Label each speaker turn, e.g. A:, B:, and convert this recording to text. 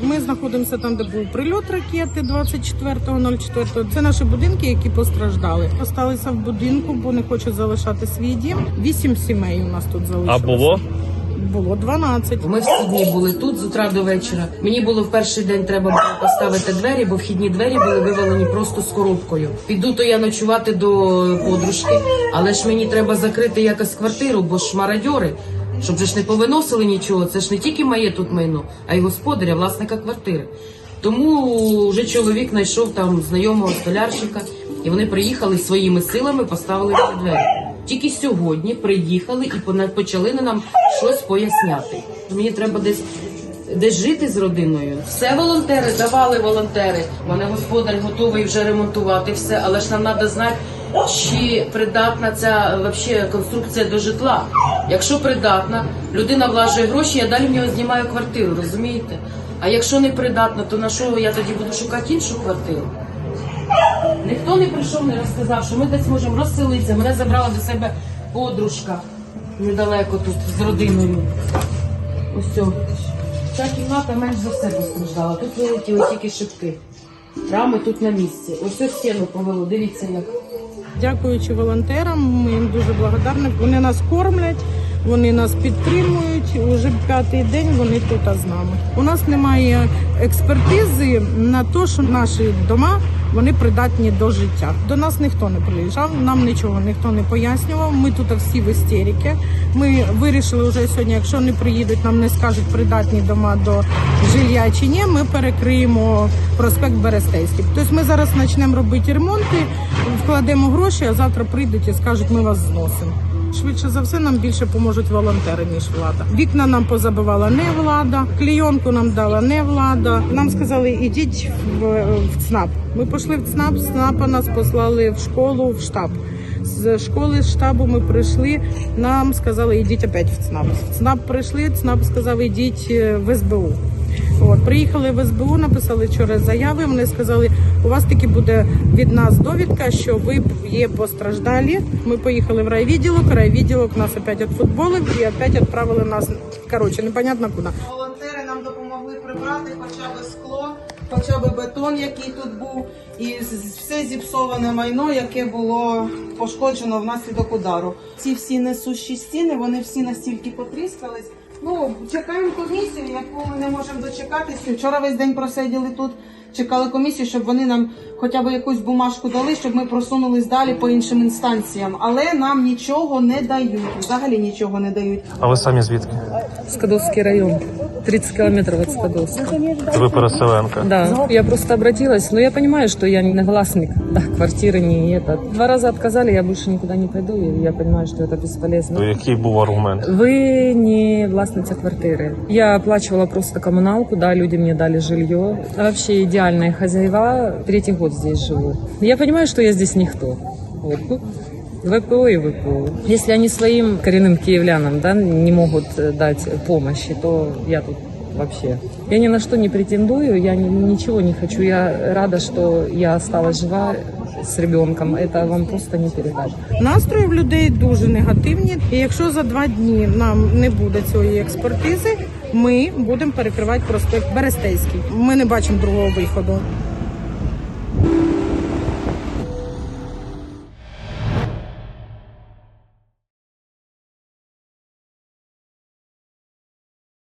A: Ми знаходимося там, де був прильот ракети 24.04. Це наші будинки, які постраждали. Осталися в будинку, бо не хочуть залишати свій дім. Вісім сімей у нас тут залишилося.
B: А було?
A: Було 12.
C: Ми всі дні були тут з утра до вечора. Мені було в перший день треба було поставити двері, бо вхідні двері були вивалені просто з коробкою. Піду то я ночувати до подружки, але ж мені треба закрити якось квартиру, бо ж мародьори. Щоб же ж не повиносили нічого, це ж не тільки моє тут майно, а й господаря, власника квартири. Тому вже чоловік знайшов там знайомого столярщика, і вони приїхали своїми силами, поставили ці двері. Тільки сьогодні приїхали і почали на нам щось поясняти. Мені треба десь десь жити з родиною. Все волонтери давали волонтери. У Мене господар готовий вже ремонтувати все, але ж нам треба знати, чи придатна ця вообще конструкція до житла. Якщо придатна, людина влажує гроші, я далі в нього знімаю квартиру, розумієте? А якщо не придатна, то на що я тоді буду шукати іншу квартиру? Ніхто не прийшов, не розказав, що ми десь можемо розселитися. Мене забрала до себе подружка недалеко тут з родиною. Ось. Ця кімната менш за все постраждала. Тут вилетіли тільки шибки. Рами тут на місці. Ось цю стіну повело. Дивіться як.
A: Дякуючи волонтерам, ми їм дуже благодарні. Вони нас кормлять, вони нас підтримують. Уже п'ятий день вони тут з нами. У нас немає експертизи на те, що наші дома вони придатні до життя. До нас ніхто не приїжджав, нам нічого ніхто не пояснював. Ми тут всі в істерики. Ми вирішили вже сьогодні, якщо не приїдуть, нам не скажуть придатні дома до жилья чи ні. Ми перекриємо проспект Берестейський. Тобто ми зараз почнемо робити ремонти, вкладемо гроші, а завтра прийдуть і скажуть, ми вас зносимо. Швидше за все нам більше поможуть волонтери, ніж влада. Вікна нам позабивала не влада, клійонку нам дала не влада. Нам сказали, ідіть в, в ЦНАП. Ми пішли в ЦНАП, з ЦНАПа нас послали в школу, в штаб. З школи з штабу ми прийшли. Нам сказали, ідіть опять в ЦНАП. В ЦНАП прийшли, ЦНАП сказав, ідіть е, в СБУ. От, приїхали в СБУ, написали вчора заяви. Вони сказали, у вас таки буде від нас довідка, що ви є постраждалі. Ми поїхали в райвідділок, райвідділок нас опять відфутболив і опять відправили нас. Коротше, непонятно куди.
D: Волонтери нам допомогли прибрати хоча б хоча б бетон, який тут був, і все зіпсоване майно, яке було пошкоджено внаслідок удару. Ці всі несущі стіни, вони всі настільки потріскались. Ну, чекаємо комісію, яку ми не можемо дочекатися. Вчора весь день просиділи тут, чекали комісію, щоб вони нам хоча б якусь бумажку дали, щоб ми просунулись далі по іншим інстанціям. Але нам нічого не дають. Взагалі нічого не дають.
B: А ви самі звідки?
E: Скадовский район, 30 километров от Скадовска.
B: Ви переселенка.
E: Да, я просто обратилась, но я понимаю, что я не нагласник, да, квартиры не это. Два раза отказали, я больше никуда не пойду, и я понимаю, что это бесполезно.
B: То який був аргумент?
E: Вы не властница квартиры. Я оплачивала просто коммуналку, да, люди мне дали жилье. А Вообще идеальные хозяева, третий год здесь живу. Я понимаю, что я здесь никто. Вот. Ну, ВПО и ВПО. Если они своим коренным киевлянам да, не могут э, дать помощи, то я тут вообще. Я ни на что не претендую, я ни- ничего не хочу. Я рада, что я осталась жива с ребенком. Это вам просто не передать.
A: Настрої в людей дуже негативні. І якщо за два дні нам не буде цієї експертизи, ми будемо перекривати проспект Берестейський. Ми не бачимо другого виходу.